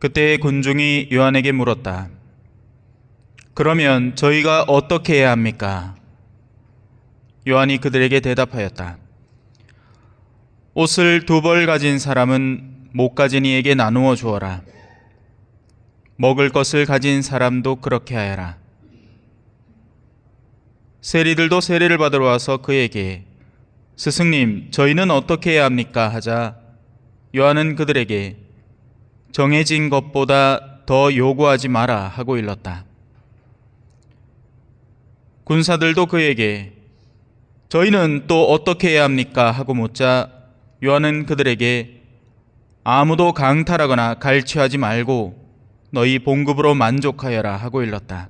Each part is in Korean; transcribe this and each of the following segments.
그때 군중이 요한에게 물었다. 그러면 저희가 어떻게 해야 합니까? 요한이 그들에게 대답하였다. 옷을 두 벌 가진 사람은 못 가진 이에게 나누어 주어라. 먹을 것을 가진 사람도 그렇게 하여라. 세리들도 세례를 받으러 와서 그에게 스승님, 저희는 어떻게 해야 합니까? 하자 요한은 그들에게 정해진 것보다 더 요구하지 마라 하고 일렀다. 군사들도 그에게 저희는 또 어떻게 해야 합니까? 하고 묻자 요한은 그들에게 아무도 강탈하거나 갈취하지 말고 너희 봉급으로 만족하여라 하고 일렀다.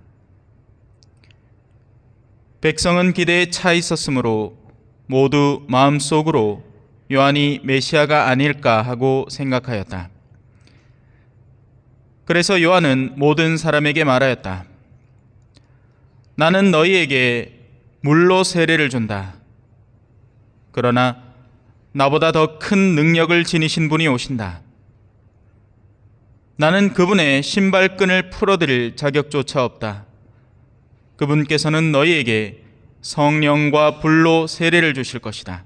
백성은 기대에 차 있었으므로 모두 마음속으로 요한이 메시아가 아닐까 하고 생각하였다. 그래서 요한은 모든 사람에게 말하였다. 나는 너희에게 물로 세례를 준다. 그러나 나보다 더 큰 능력을 지니신 분이 오신다. 나는 그분의 신발끈을 풀어드릴 자격조차 없다. 그분께서는 너희에게 성령과 불로 세례를 주실 것이다.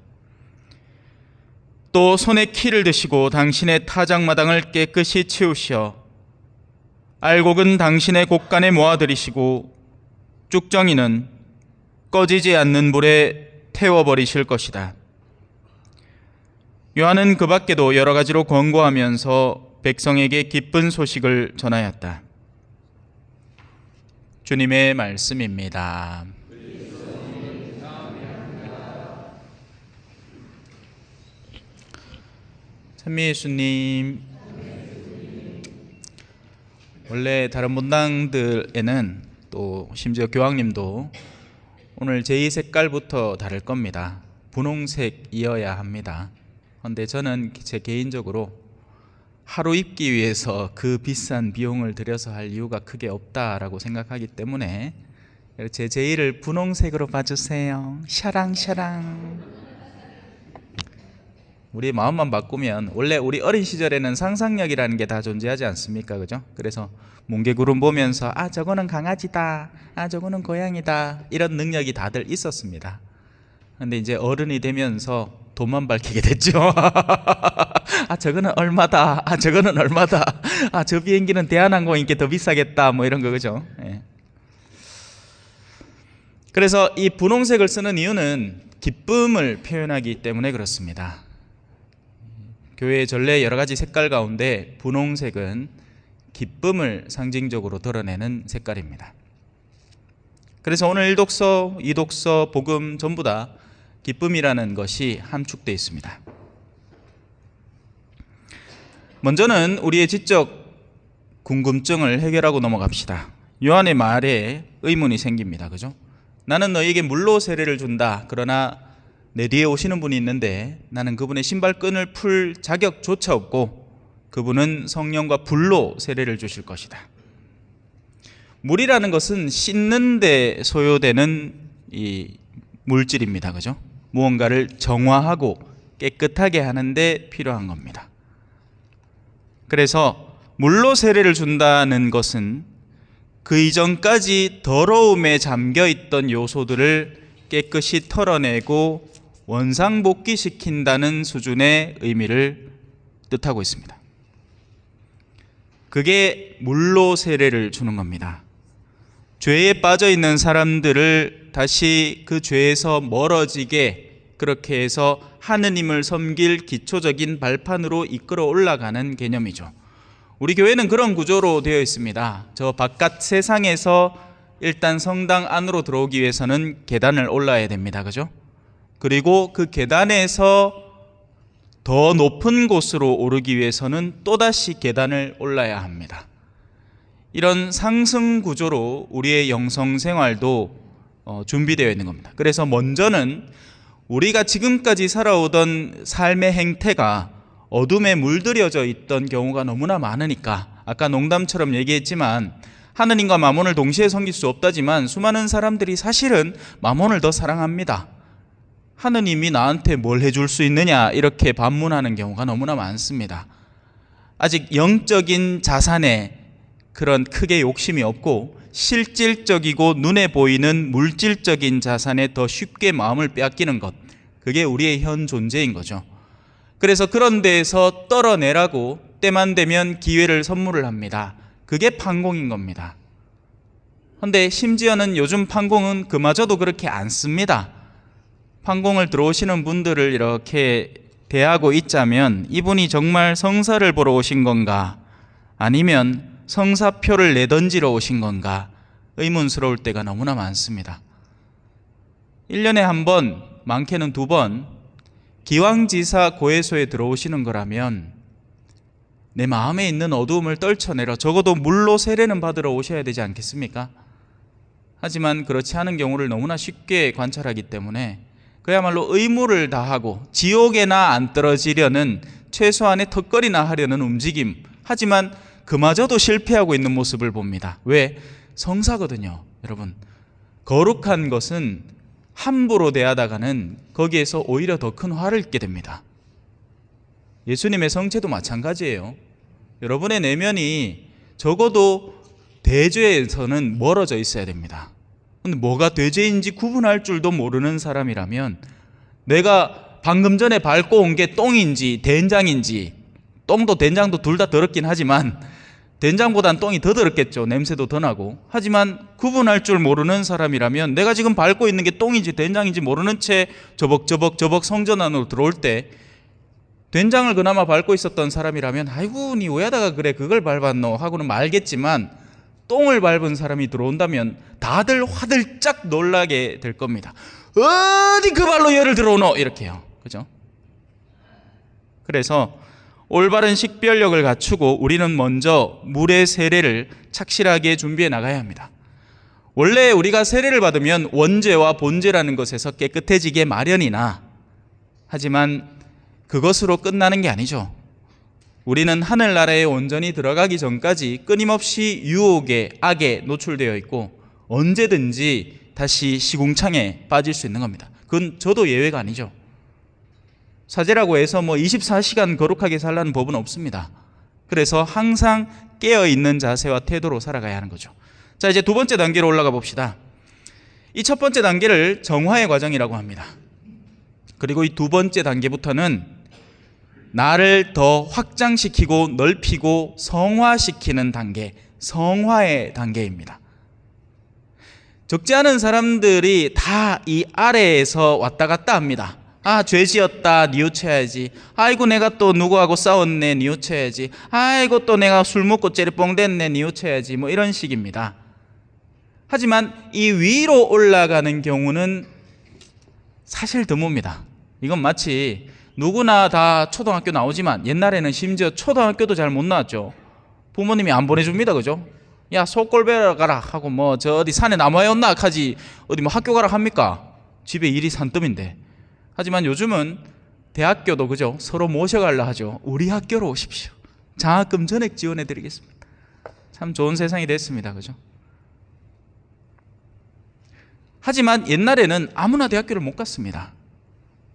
또 손에 키를 드시고 당신의 타작마당을 깨끗이 치우시어 알곡은 당신의 곳간에 모아들이시고 쭉정이는 꺼지지 않는 불에 태워버리실 것이다. 요한은 그 밖에도 여러 가지로 권고하면서 백성에게 기쁜 소식을 전하였다. 주님의 말씀입니다. 찬미 예수님 원래 다른 문당들에는 또 심지어 교황님도 오늘 제2 색깔부터 다를 겁니다. 분홍색이어야 합니다. 그런데 저는 제 개인적으로 하루 입기 위해서 그 비싼 비용을 들여서 할 이유가 크게 없다라고 생각하기 때문에 제 제의를 분홍색으로 봐주세요. 샤랑샤랑. 우리 마음만 바꾸면 원래 우리 어린 시절에는 상상력이라는 게 다 존재하지 않습니까? 그죠? 그래서 뭉게구름 보면서 아 저거는 강아지다. 아 저거는 고양이다. 이런 능력이 다들 있었습니다. 근데 이제 어른이 되면서 돈만 밝히게 됐죠. 아 저거는 얼마다. 아 저거는 얼마다. 아 저 비행기는 대한항공인게 더 비싸겠다. 뭐 이런 거 그죠? 예. 그래서 이 분홍색을 쓰는 이유는 기쁨을 표현하기 때문에 그렇습니다. 교회의 전례 여러 가지 색깔 가운데 분홍색은 기쁨을 상징적으로 드러내는 색깔입니다. 그래서 오늘 1독서, 2독서, 복음 전부 다 기쁨이라는 것이 함축되어 있습니다. 먼저는 우리의 지적 궁금증을 해결하고 넘어갑시다. 요한의 말에 의문이 생깁니다. 그죠? 나는 너에게 물로 세례를 준다. 그러나 내 뒤에 오시는 분이 있는데 나는 그분의 신발끈을 풀 자격조차 없고 그분은 성령과 불로 세례를 주실 것이다. 물이라는 것은 씻는데 소요되는 이 물질입니다. 그죠? 무언가를 정화하고 깨끗하게 하는데 필요한 겁니다. 그래서 물로 세례를 준다는 것은 그 이전까지 더러움에 잠겨 있던 요소들을 깨끗이 털어내고 원상복귀 시킨다는 수준의 의미를 뜻하고 있습니다. 그게 물로 세례를 주는 겁니다. 죄에 빠져 있는 사람들을 다시 그 죄에서 멀어지게 그렇게 해서 하느님을 섬길 기초적인 발판으로 이끌어 올라가는 개념이죠. 우리 교회는 그런 구조로 되어 있습니다. 저 바깥 세상에서 일단 성당 안으로 들어오기 위해서는 계단을 올라야 됩니다. 그죠? 그리고 그 계단에서 더 높은 곳으로 오르기 위해서는 또다시 계단을 올라야 합니다. 이런 상승 구조로 우리의 영성 생활도 어, 준비되어 있는 겁니다. 그래서 먼저는 우리가 지금까지 살아오던 삶의 행태가 어둠에 물들여져 있던 경우가 너무나 많으니까 아까 농담처럼 얘기했지만 하느님과 마몬을 동시에 섬길 수 없다지만 수많은 사람들이 사실은 마몬을 더 사랑합니다. 하느님이 나한테 뭘 해줄 수 있느냐 이렇게 반문하는 경우가 너무나 많습니다. 아직 영적인 자산에 그런 크게 욕심이 없고 실질적이고 눈에 보이는 물질적인 자산에 더 쉽게 마음을 빼앗기는 것. 그게 우리의 현 존재인 거죠. 그래서 그런 데에서 떨어내라고 때만 되면 기회를 선물을 합니다. 그게 판공인 겁니다. 근데 심지어는 요즘 판공은 그마저도 그렇게 안 씁니다. 판공을 들어오시는 분들을 이렇게 대하고 있자면 이분이 정말 성사를 보러 오신 건가 아니면 성사표를 내던지러 오신 건가 의문스러울 때가 너무나 많습니다. 1년에 한 번, 많게는 두 번, 기왕지사 고해소에 들어오시는 거라면 내 마음에 있는 어두움을 떨쳐내려 적어도 물로 세례는 받으러 오셔야 되지 않겠습니까? 하지만 그렇지 않은 경우를 너무나 쉽게 관찰하기 때문에 그야말로 의무를 다하고 지옥에나 안 떨어지려는 최소한의 턱걸이나 하려는 움직임. 하지만 그마저도 실패하고 있는 모습을 봅니다. 왜? 성사거든요. 여러분. 거룩한 것은 함부로 대하다가는 거기에서 오히려 더 큰 화를 입게 됩니다. 예수님의 성체도 마찬가지예요. 여러분의 내면이 적어도 대죄에서는 멀어져 있어야 됩니다. 근데 뭐가 대죄인지 구분할 줄도 모르는 사람이라면 내가 방금 전에 밟고 온 게 똥인지 된장인지 똥도 된장도 둘 다 더럽긴 하지만 된장보단 똥이 더 더럽겠죠. 냄새도 더 나고. 하지만 구분할 줄 모르는 사람이라면 내가 지금 밟고 있는 게 똥인지 된장인지 모르는 채 저벅저벅 저벅 성전 안으로 들어올 때 된장을 그나마 밟고 있었던 사람이라면 아이고 니 왜하다가 그래 그걸 밟았노 하고는 말겠지만 똥을 밟은 사람이 들어온다면 다들 화들짝 놀라게 될 겁니다. 어디 그 발로 열을 들어오노 이렇게요. 그죠? 그래서 올바른 식별력을 갖추고 우리는 먼저 물의 세례를 착실하게 준비해 나가야 합니다. 원래 우리가 세례를 받으면 원죄와 본죄라는 것에서 깨끗해지게 마련이나 하지만 그것으로 끝나는 게 아니죠. 우리는 하늘나라에 온전히 들어가기 전까지 끊임없이 유혹에 악에 노출되어 있고 언제든지 다시 시궁창에 빠질 수 있는 겁니다. 그건 저도 예외가 아니죠. 사제라고 해서 뭐 24시간 거룩하게 살라는 법은 없습니다. 그래서 항상 깨어 있는 자세와 태도로 살아가야 하는 거죠. 자, 이제 두 번째 단계로 올라가 봅시다. 이 첫 번째 단계를 정화의 과정이라고 합니다. 그리고 이 두 번째 단계부터는 나를 더 확장시키고 넓히고 성화시키는 단계, 성화의 단계입니다. 적지 않은 사람들이 다 이 아래에서 왔다 갔다 합니다. 아, 죄 지었다, 뉘우쳐야지. 아이고, 내가 또 누구하고 싸웠네, 뉘우쳐야지. 아이고, 또 내가 술 먹고 째리뽕 됐네, 뉘우쳐야지. 뭐 이런 식입니다. 하지만 이 위로 올라가는 경우는 사실 드뭅니다. 이건 마치 누구나 다 초등학교 나오지만 옛날에는 심지어 초등학교도 잘 못 나왔죠. 부모님이 안 보내줍니다. 그죠? 야, 소골 베러 가라 하고 뭐 저 어디 산에 나무에 온나 하지 어디 뭐 학교 가라 합니까? 집에 일이 산더미인데. 하지만 요즘은 대학교도 그죠? 서로 모셔갈라 하죠. 우리 학교로 오십시오. 장학금 전액 지원해 드리겠습니다. 참 좋은 세상이 됐습니다. 그죠? 하지만 옛날에는 아무나 대학교를 못 갔습니다.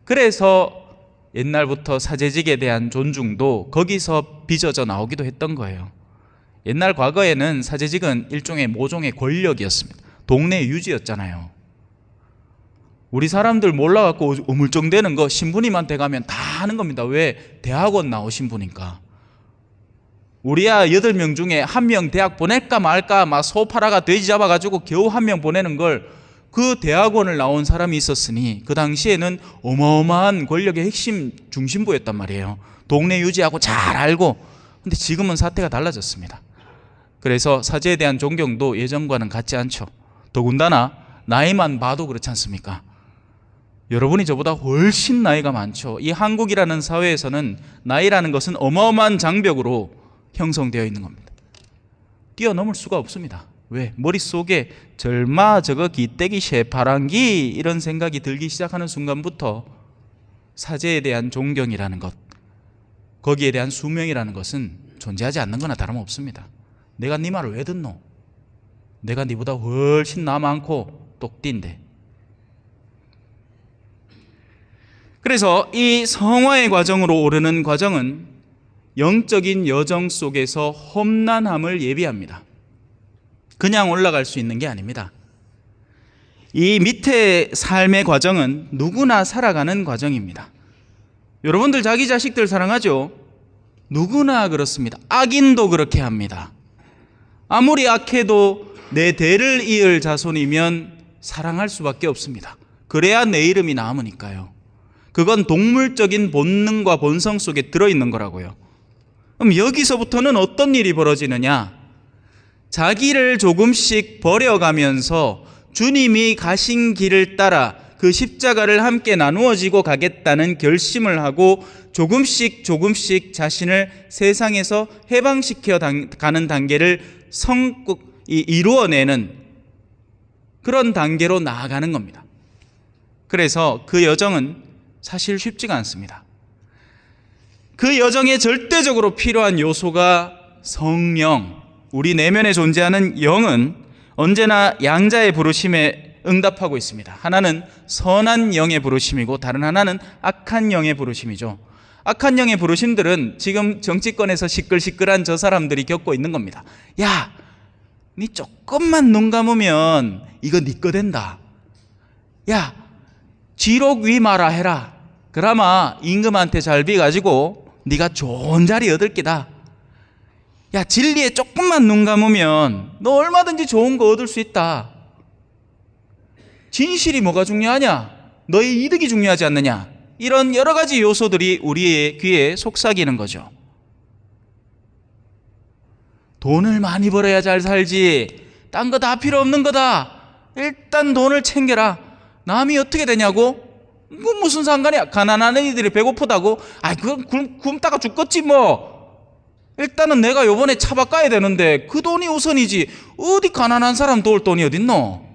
그래서 옛날부터 사제직에 대한 존중도 거기서 빚어져 나오기도 했던 거예요. 옛날 과거에는 사제직은 일종의 모종의 권력이었습니다. 동네 유지였잖아요. 우리 사람들 몰라갖고 우물쩡대는 거 신부님한테 가면 다 하는 겁니다. 왜? 대학원 나오신 분이니까. 우리야 여덟 명 중에 한 명 대학 보낼까 말까 막 소파라가 돼지 잡아가지고 겨우 한 명 보내는 걸 그 대학원을 나온 사람이 있었으니 그 당시에는 어마어마한 권력의 핵심 중심부였단 말이에요. 동네 유지하고 잘 알고. 근데 지금은 사태가 달라졌습니다. 그래서 사제에 대한 존경도 예전과는 같지 않죠. 더군다나 나이만 봐도 그렇지 않습니까? 여러분이 저보다 훨씬 나이가 많죠. 이 한국이라는 사회에서는 나이라는 것은 어마어마한 장벽으로 형성되어 있는 겁니다. 뛰어넘을 수가 없습니다. 왜? 머릿속에 절마 저거 기떼기 새파랑기 이런 생각이 들기 시작하는 순간부터 사제에 대한 존경이라는 것, 거기에 대한 수명이라는 것은 존재하지 않는 거나 다름없습니다. 내가 네 말을 왜 듣노? 내가 네보다 훨씬 나 많고 똑띠인데. 그래서 이 성화의 과정으로 오르는 과정은 영적인 여정 속에서 험난함을 예비합니다. 그냥 올라갈 수 있는 게 아닙니다. 이 밑에 삶의 과정은 누구나 살아가는 과정입니다. 여러분들 자기 자식들 사랑하죠? 누구나 그렇습니다. 악인도 그렇게 합니다. 아무리 악해도 내 대를 이을 자손이면 사랑할 수밖에 없습니다. 그래야 내 이름이 남으니까요. 그건 동물적인 본능과 본성 속에 들어있는 거라고요. 그럼 여기서부터는 어떤 일이 벌어지느냐? 자기를 조금씩 버려가면서 주님이 가신 길을 따라 그 십자가를 함께 나누어지고 가겠다는 결심을 하고 조금씩 조금씩 자신을 세상에서 해방시켜 당- 가는 단계를 성 이루어내는 그런 단계로 나아가는 겁니다. 그래서 그 여정은 사실 쉽지가 않습니다. 그 여정에 절대적으로 필요한 요소가 성령, 우리 내면에 존재하는 영은 언제나 양자의 부르심에 응답하고 있습니다. 하나는 선한 영의 부르심이고 다른 하나는 악한 영의 부르심이죠. 악한 영의 부르심들은 지금 정치권에서 시끌시끌한 저 사람들이 겪고 있는 겁니다. 야, 니 조금만 눈 감으면 이거 니거 된다. 야, 지록 위 마라 해라. 그나마 임금한테 잘 비가지고 네가 좋은 자리 얻을 기다. 야, 진리에 조금만 눈 감으면 너 얼마든지 좋은 거 얻을 수 있다. 진실이 뭐가 중요하냐? 너의 이득이 중요하지 않느냐? 이런 여러 가지 요소들이 우리의 귀에 속삭이는 거죠. 돈을 많이 벌어야 잘 살지. 딴 거 다 필요 없는 거다. 일단 돈을 챙겨라. 남이 어떻게 되냐고? 그 무슨 상관이야? 가난한 애들이 배고프다고? 아이, 그건 굶, 굶다가 죽겠지 뭐. 일단은 내가 요번에 차 바꿔야 되는데 그 돈이 우선이지. 어디 가난한 사람 도울 돈이 어딨노?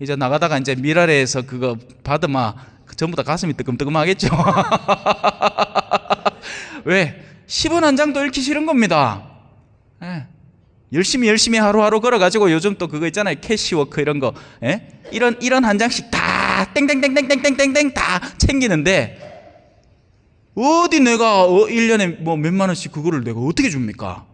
이제 나가다가 이제 미라레에서 그거 받으면 전부 다 가슴이 뜨끔뜨끔하겠죠. 왜? 10원 한 장도 잃기 싫은 겁니다. 예. 열심히 열심히 하루하루 걸어가지고 요즘 또 그거 있잖아요 캐시워크 이런 거 예? 이런 이런 한 장씩 다 땡땡땡땡땡땡땡땡 다 챙기는데 어디 내가 어, 1년에 뭐 몇만 원씩 그거를 내가 어떻게 줍니까?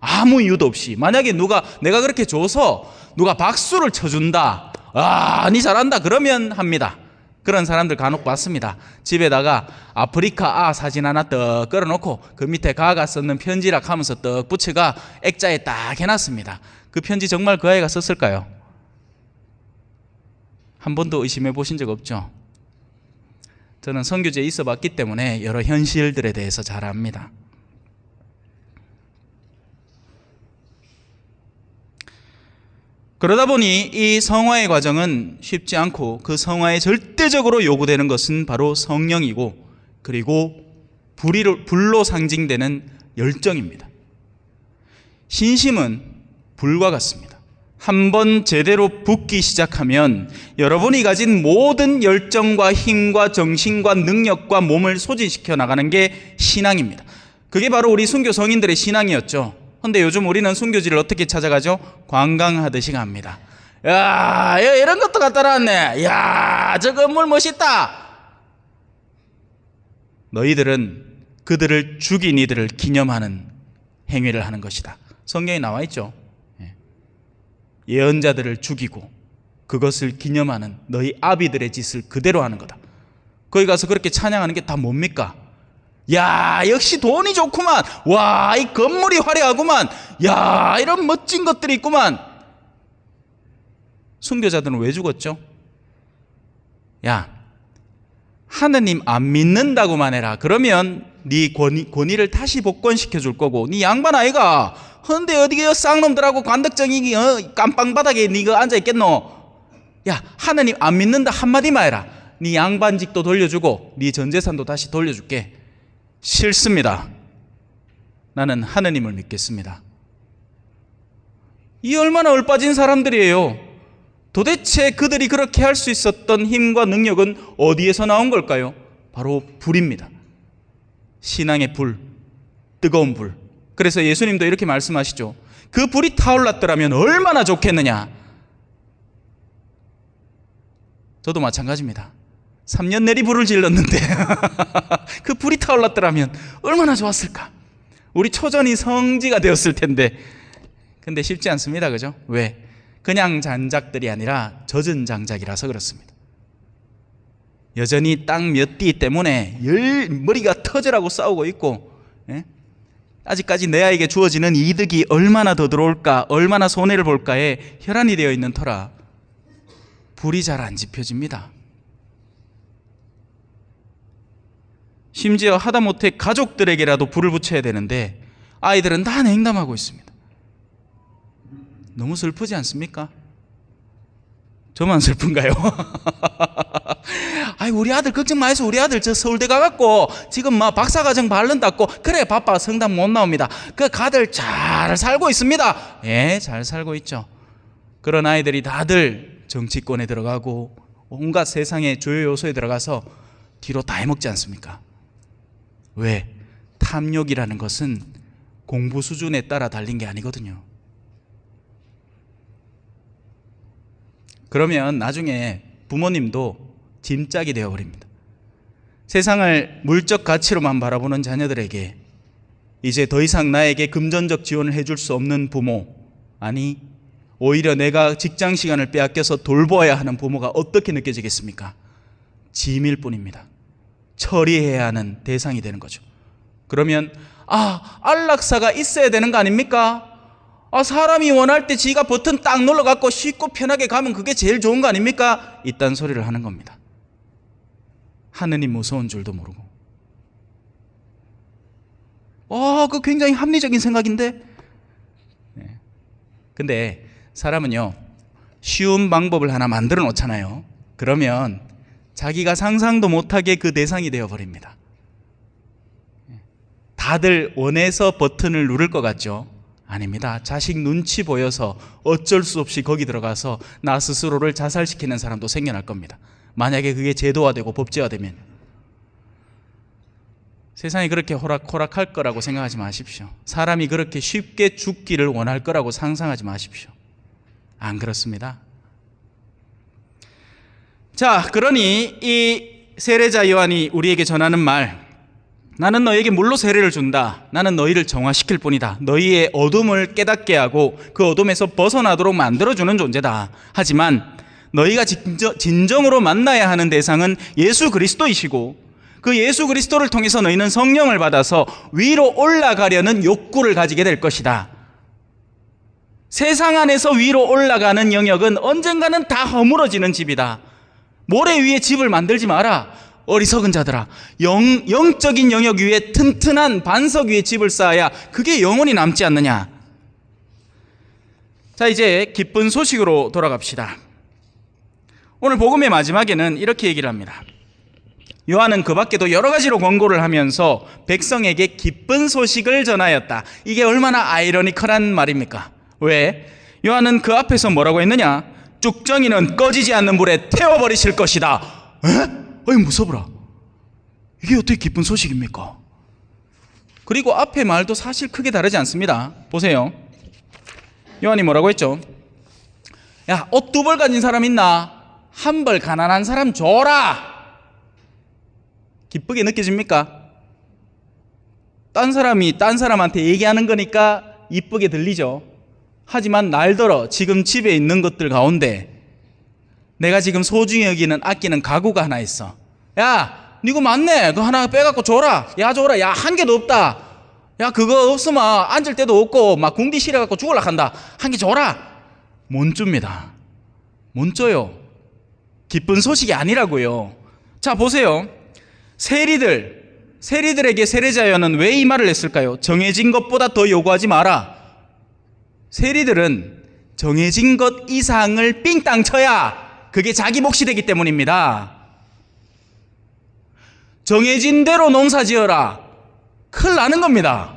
아무 이유도 없이 만약에 누가 내가 그렇게 줘서 누가 박수를 쳐준다 아, 니 잘한다 그러면 합니다. 그런 사람들 간혹 봤습니다. 집에다가 아프리카 아 사진 하나 떡 걸어놓고 그 밑에 가가 썼는 편지락 하면서 떡 붙여가 액자에 딱 해놨습니다. 그 편지 정말 그 아이가 썼을까요? 한 번도 의심해 보신 적 없죠? 저는 선교제에 있어 봤기 때문에 여러 현실들에 대해서 잘 압니다. 그러다 보니 이 성화의 과정은 쉽지 않고 그 성화에 절대적으로 요구되는 것은 바로 성령이고 그리고 불로 상징되는 열정입니다. 신심은 불과 같습니다. 한번 제대로 붙기 시작하면 여러분이 가진 모든 열정과 힘과 정신과 능력과 몸을 소진시켜 나가는 게 신앙입니다. 그게 바로 우리 순교 성인들의 신앙이었죠. 근데 요즘 우리는 순교지를 어떻게 찾아가죠? 관광하듯이 갑니다. 야, 야, 이런 것도 갖다 놨네. 야, 저 건물 멋있다. 너희들은 그들을 죽인 이들을 기념하는 행위를 하는 것이다. 성경에 나와 있죠. 예. 예언자들을 죽이고 그것을 기념하는 너희 아비들의 짓을 그대로 하는 거다. 거기 가서 그렇게 찬양하는 게 다 뭡니까? 야, 역시 돈이 좋구만. 와, 이 건물이 화려하구만. 야, 이런 멋진 것들이 있구만. 순교자들은 왜 죽었죠? 야, 하느님 안 믿는다고만 해라. 그러면 네 권위, 권위를 다시 복권시켜 줄 거고, 네 양반 아이가. 헌데 어디 그 쌍놈들하고 관덕정이 어, 깜빵바닥에 네가 앉아 있겠노? 야, 하느님 안 믿는다 한마디만 해라. 네 양반직도 돌려주고, 네 전재산도 다시 돌려줄게. 싫습니다. 나는 하느님을 믿겠습니다. 이 얼마나 얼빠진 사람들이에요. 도대체 그들이 그렇게 할 수 있었던 힘과 능력은 어디에서 나온 걸까요? 바로 불입니다. 신앙의 불, 뜨거운 불. 그래서 예수님도 이렇게 말씀하시죠. 그 불이 타올랐더라면 얼마나 좋겠느냐. 저도 마찬가지입니다. 3년 내리 불을 질렀는데 그 불이 타올랐더라면 얼마나 좋았을까? 우리 초전이 성지가 되었을 텐데. 근데 쉽지 않습니다. 그죠? 왜? 그냥 장작들이 아니라 젖은 장작이라서 그렇습니다. 여전히 땅 몇 띠 때문에 열 머리가 터져라고 싸우고 있고 예? 아직까지 내 아이에게 주어지는 이득이 얼마나 더 들어올까 얼마나 손해를 볼까에 혈안이 되어 있는 터라 불이 잘 안 지펴집니다. 심지어 하다못해 가족들에게라도 불을 붙여야 되는데 아이들은 다 냉담하고 있습니다. 너무 슬프지 않습니까? 저만 슬픈가요? 아이 우리 아들 걱정 마해서 우리 아들 저 서울대 가갖고 지금 막 박사과정 발른 땄고 그래 바빠 성당 못 나옵니다. 그 가들 잘 살고 있습니다. 예, 잘 살고 있죠. 그런 아이들이 다들 정치권에 들어가고 온갖 세상의 조효 요소에 들어가서 뒤로 다 해먹지 않습니까? 왜? 탐욕이라는 것은 공부 수준에 따라 달린 게 아니거든요. 그러면 나중에 부모님도 짐짝이 되어버립니다. 세상을 물적 가치로만 바라보는 자녀들에게 이제 더 이상 나에게 금전적 지원을 해줄 수 없는 부모, 아니, 오히려 내가 직장 시간을 빼앗겨서 돌보아야 하는 부모가 어떻게 느껴지겠습니까? 짐일 뿐입니다. 처리해야 하는 대상이 되는 거죠. 그러면, 아, 안락사가 있어야 되는 거 아닙니까? 아, 사람이 원할 때 지가 버튼 딱 눌러갖고 쉽고 편하게 가면 그게 제일 좋은 거 아닙니까? 이딴 소리를 하는 겁니다. 하느님 무서운 줄도 모르고. 어, 그 굉장히 합리적인 생각인데? 네. 근데 사람은요, 쉬운 방법을 하나 만들어 놓잖아요. 그러면 자기가 상상도 못하게 그 대상이 되어버립니다. 다들 원해서 버튼을 누를 것 같죠? 아닙니다. 자식 눈치 보여서 어쩔 수 없이 거기 들어가서 나 스스로를 자살시키는 사람도 생겨날 겁니다. 만약에 그게 제도화되고 법제화되면 세상이 그렇게 호락호락할 거라고 생각하지 마십시오. 사람이 그렇게 쉽게 죽기를 원할 거라고 상상하지 마십시오. 안 그렇습니다. 자, 그러니 이 세례자 요한이 우리에게 전하는 말 나는 너에게 물로 세례를 준다. 나는 너희를 정화시킬 뿐이다. 너희의 어둠을 깨닫게 하고 그 어둠에서 벗어나도록 만들어주는 존재다. 하지만 너희가 진정, 으로 만나야 하는 대상은 예수 그리스도이시고 그 예수 그리스도를 통해서 너희는 성령을 받아서 위로 올라가려는 욕구를 가지게 될 것이다. 세상 안에서 위로 올라가는 영역은 언젠가는 다 허물어지는 집이다. 모래 위에 집을 만들지 마라. 어리석은 자들아 영, 영적인 영역 위에 튼튼한 반석 위에 집을 쌓아야 그게 영원히 남지 않느냐 자 이제 기쁜 소식으로 돌아갑시다 오늘 복음의 마지막에는 이렇게 얘기를 합니다 요한은 그 밖에도 여러 가지로 권고를 하면서 백성에게 기쁜 소식을 전하였다 이게 얼마나 아이러니컬한 말입니까 왜? 요한은 그 앞에서 뭐라고 했느냐 쭉정이는 꺼지지 않는 불에 태워버리실 것이다 에? 어이 무서워라. 이게 어떻게 기쁜 소식입니까? 그리고 앞에 말도 사실 크게 다르지 않습니다. 보세요. 요한이 뭐라고 했죠? 야, 옷 두 벌 가진 사람 있나? 한 벌 가난한 사람 줘라! 기쁘게 느껴집니까? 딴 사람이 딴 사람한테 얘기하는 거니까 이쁘게 들리죠. 하지만 날더러 지금 집에 있는 것들 가운데 내가 지금 소중히 여기는 아끼는 가구가 하나 있어. 야, 니거 맞네. 그거 하나 빼갖고 줘라. 야, 줘라. 야, 한 개도 없다. 야, 그거 없으면 앉을 데도 없고 막 궁디 실어갖고 죽을라 한다. 한 개 줘라. 못 줍니다. 못 줘요. 기쁜 소식이 아니라고요. 자, 보세요. 세리들, 세리들에게 세례자여는 왜이 말을 했을까요? 정해진 것보다 더 요구하지 마라. 세리들은 정해진 것 이상을 삥땅 쳐야 그게 자기 몫이 되기 때문입니다. 정해진 대로 농사 지어라. 큰일 나는 겁니다.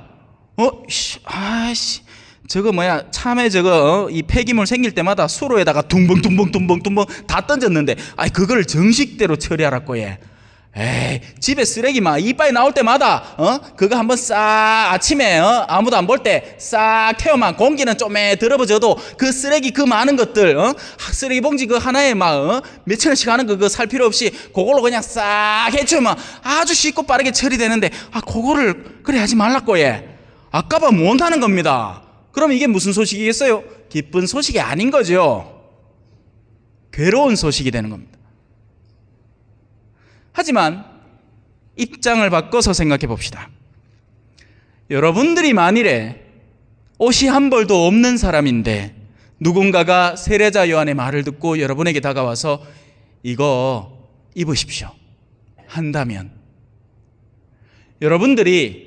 어, 씨, 아씨. 저거 뭐야 참외 저거 어? 이 폐기물 생길 때마다 수로에다가 둥벙둥벙둥벙둥벙 다 던졌는데 아이 그거를 정식대로 처리하라고 해. 에이, 집에 쓰레기 막 이빨 나올 때마다, 어? 그거 한번 싹, 아침에, 어? 아무도 안 볼 때 싹 태워만 공기는 좀에 들어버져도 그 쓰레기 그 많은 것들, 어? 쓰레기 봉지 그 하나에 막, 어? 몇천 원씩 하는 거 그거 살 필요 없이 그걸로 그냥 싹 해주면 아주 쉽고 빠르게 처리되는데, 아, 그거를 그래 하지 말라고 해. 아까봐 못하는 겁니다. 그럼 이게 무슨 소식이겠어요? 기쁜 소식이 아닌 거죠. 괴로운 소식이 되는 겁니다. 하지만 입장을 바꿔서 생각해 봅시다. 여러분들이 만일에 옷이 한 벌도 없는 사람인데 누군가가 세례자 요한의 말을 듣고 여러분에게 다가와서 이거 입으십시오. 한다면 여러분들이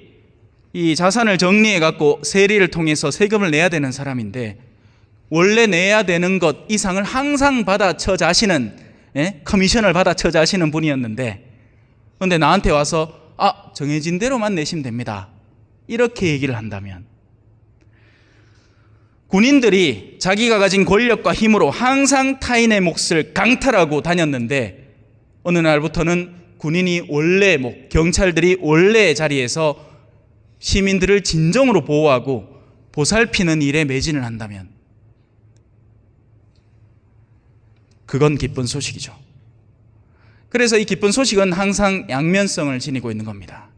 이 자산을 정리해 갖고 세리를 통해서 세금을 내야 되는 사람인데 원래 내야 되는 것 이상을 항상 받아 처자시는 예? 커미션을 받아 처자시는 분이었는데 근데 나한테 와서 아 정해진 대로만 내시면 됩니다 이렇게 얘기를 한다면 군인들이 자기가 가진 권력과 힘으로 항상 타인의 몫을 강탈하고 다녔는데 어느 날부터는 군인이 원래 목, 경찰들이 원래 자리에서 시민들을 진정으로 보호하고 보살피는 일에 매진을 한다면 그건 기쁜 소식이죠. 그래서 이 기쁜 소식은 항상 양면성을 지니고 있는 겁니다.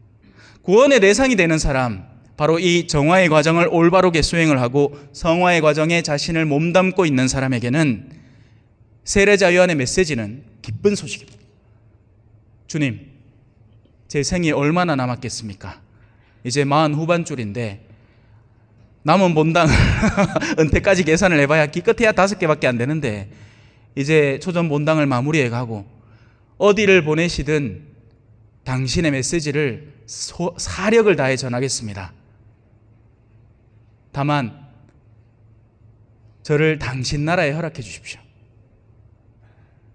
구원의 대상이 되는 사람, 바로 이 정화의 과정을 올바르게 수행을 하고 성화의 과정에 자신을 몸담고 있는 사람에게는 세례자 요한의 메시지는 기쁜 소식입니다. 주님, 제 생이 얼마나 남았겠습니까? 이제 마흔 후반줄인데 남은 본당 은퇴까지 계산을 해봐야 기껏해야 다섯 개밖에 안 되는데 이제 초전 본당을 마무리해 가고 어디를 보내시든 당신의 메시지를 소, 사력을 다해 전하겠습니다. 다만 저를 당신 나라에 허락해 주십시오.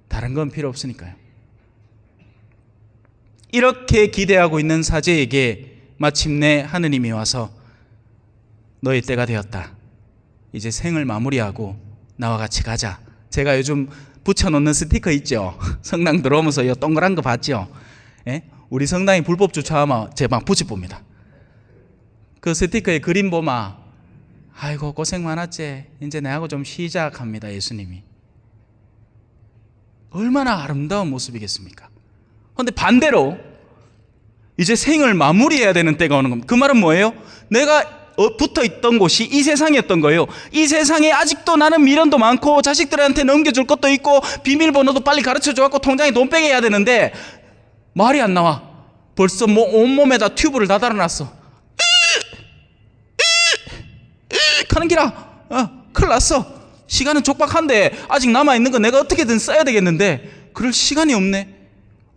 다른 건 필요 없으니까요. 이렇게 기대하고 있는 사제에게 마침내 하느님이 와서 너의 때가 되었다. 이제 생을 마무리하고 나와 같이 가자. 제가 요즘 붙여놓는 스티커 있죠. 성당 들어오면서 이 동그란 거 봤죠. 예? 우리 성당이 불법 주차하면 제가 막 붙여봅니다. 그 스티커에 그림 보마. 아이고 고생 많았지. 이제 내하고 좀 시작합니다. 예수님이. 얼마나 아름다운 모습이겠습니까? 그런데 반대로 이제 생을 마무리해야 되는 때가 오는 겁니다. 그 말은 뭐예요? 내가 어, 붙어 있던 곳이 이 세상이었던 거예요. 이 세상에 아직도 나는 미련도 많고 자식들한테 넘겨줄 것도 있고 비밀번호도 빨리 가르쳐 줘갖고 통장에 돈 빼게 해야 되는데 말이 안 나와. 벌써 뭐 온몸에다 튜브를 다 달아놨어. 가는 기라. 어, 큰일 났어. 시간은 촉박한데 아직 남아있는 거 내가 어떻게든 써야 되겠는데 그럴 시간이 없네.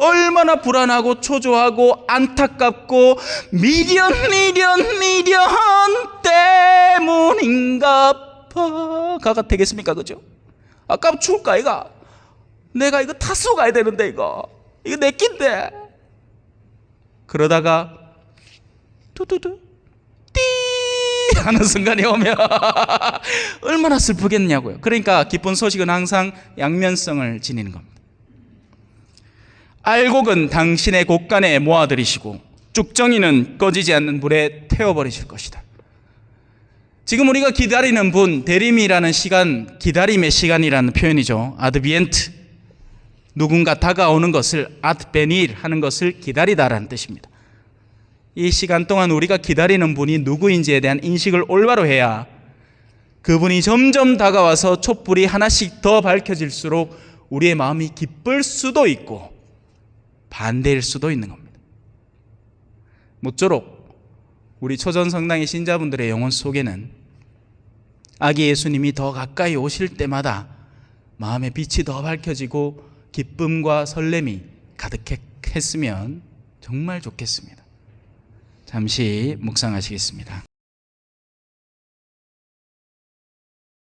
얼마나 불안하고 초조하고 안타깝고 미련 미련 미련 때문인가? 봐가 되겠습니까 그죠? 아까 죽을까 이가 내가 이거 타수 가야 되는데 이거. 이거 내 낀데. 그러다가 뚜뚜뚜 띠 하는 순간이 오면 얼마나 슬프겠냐고요. 그러니까 기쁜 소식은 항상 양면성을 지니는 겁니다 알곡은 당신의 곳간에 모아들이시고 쭉정이는 꺼지지 않는 불에 태워버리실 것이다. 지금 우리가 기다리는 분, 대림이라는 시간, 기다림의 시간이라는 표현이죠. 아드비엔트. 누군가 다가오는 것을 아드베닐 하는 것을 기다리다라는 뜻입니다. 이 시간 동안 우리가 기다리는 분이 누구인지에 대한 인식을 올바로 해야 그분이 점점 다가와서 촛불이 하나씩 더 밝혀질수록 우리의 마음이 기쁠 수도 있고 반대일 수도 있는 겁니다. 모쪼록 우리 초전 성당의 신자분들의 영혼 속에는 아기 예수님이 더 가까이 오실 때마다 마음의 빛이 더 밝혀지고 기쁨과 설렘이 가득했으면 정말 좋겠습니다. 잠시 묵상하시겠습니다.